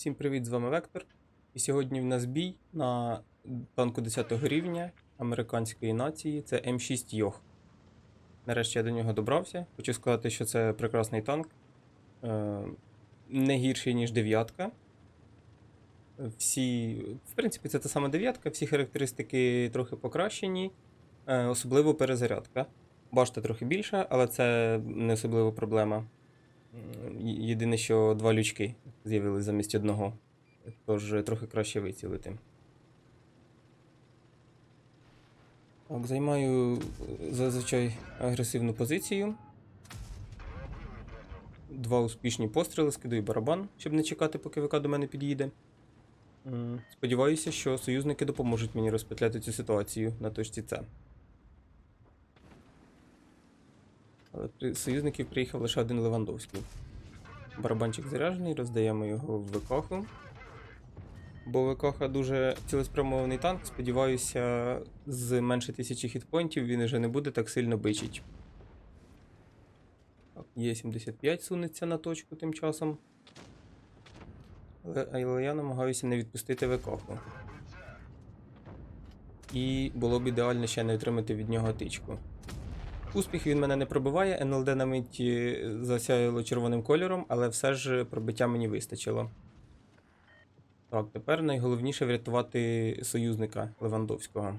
Всім привіт, з вами Вектор. І сьогодні в нас бій на танку 10 рівня американської нації. Це М6 Йох. Нарешті я до нього добрався. Хочу сказати, що це прекрасний танк. Е, не гірший, ніж дев'ятка. Всі, в принципі, це та сама дев'ятка, всі характеристики трохи покращені, е, особливо перезарядка. Башта трохи більша, але це не особливо проблема. Єдине, що два лючки з'явились замість одного. Тож трохи краще вицілити. Так, займаю е, зазвичай агресивну позицію. Два успішні постріли, скидаю барабан, щоб не чекати, поки ВК до мене під'їде. Сподіваюся, що союзники допоможуть мені розпетляти цю ситуацію на точці С. Союзників приїхав лише один Левандовський. Барабанчик заряджений, роздаємо його в Викоху. Бо Викоха дуже цілеспрямований танк. Сподіваюся, з менше тисячі хітпоінтів він вже не буде так сильно бичить. Є-75 сунеться на точку тим часом. Але, але я намагаюся не відпустити Викоху. І було б ідеально ще не отримати від нього тичку. Успіх він мене не пробиває, НЛД на миті засяяло червоним кольором, але все ж пробиття мені вистачило. Так, тепер найголовніше врятувати союзника Левандовського.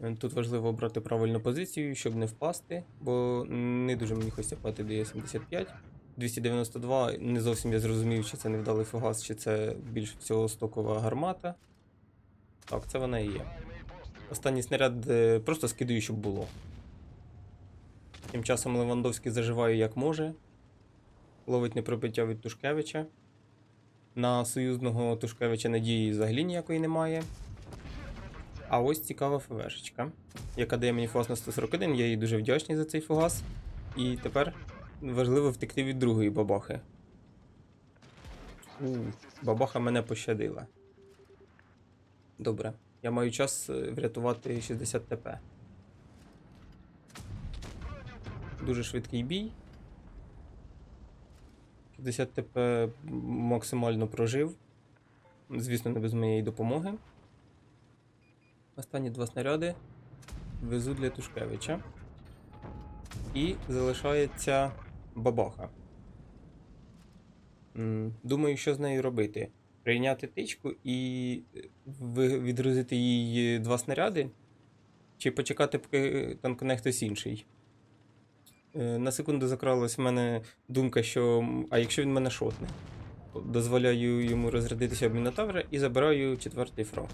Е, Тут важливо обрати правильну позицію, щоб не впасти, бо не дуже мені хочеться пати до 75 292 не зовсім я зрозумів, чи це невдалий фугас, чи це більш всього стокова гармата. Так, це вона і є. Останній снаряд е, просто скидаю, щоб було. Тим часом Левандовський заживає як може. Ловить непробиття від Тушкевича. На союзного Тушкевича надії взагалі ніякої немає. А ось цікава ФВшечка, яка дає мені фугас на 141, я їй дуже вдячний за цей фугас. І тепер важливо втекти від другої бабахи. У, бабаха мене пощадила. Добре. Я маю час е, врятувати 60 ТП. Дуже швидкий бій. 60 ТП максимально прожив. Звісно, не без моєї допомоги. Останні два снаряди везу для Тушкевича. І залишається бабаха. Думаю, що з нею робити. Прийняти тичку і ви- відгрузити їй два снаряди, чи почекати, поки танкне хтось інший. Е, На секунду закралась в мене думка, що а якщо він мене шотне, дозволяю йому розрядитися в Мінотавра і забираю четвертий фраг.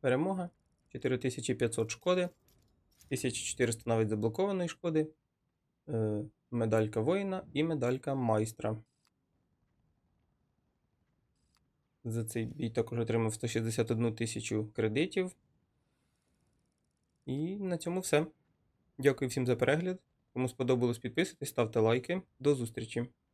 Перемога. 4500 шкоди, 1400 навіть заблокованої шкоди, е, медалька воїна і медалька майстра. За цей бій також отримав 161 тисячу кредитів. І на цьому все. Дякую всім за перегляд. Кому сподобалось, підписуйтесь, ставте лайки. До зустрічі!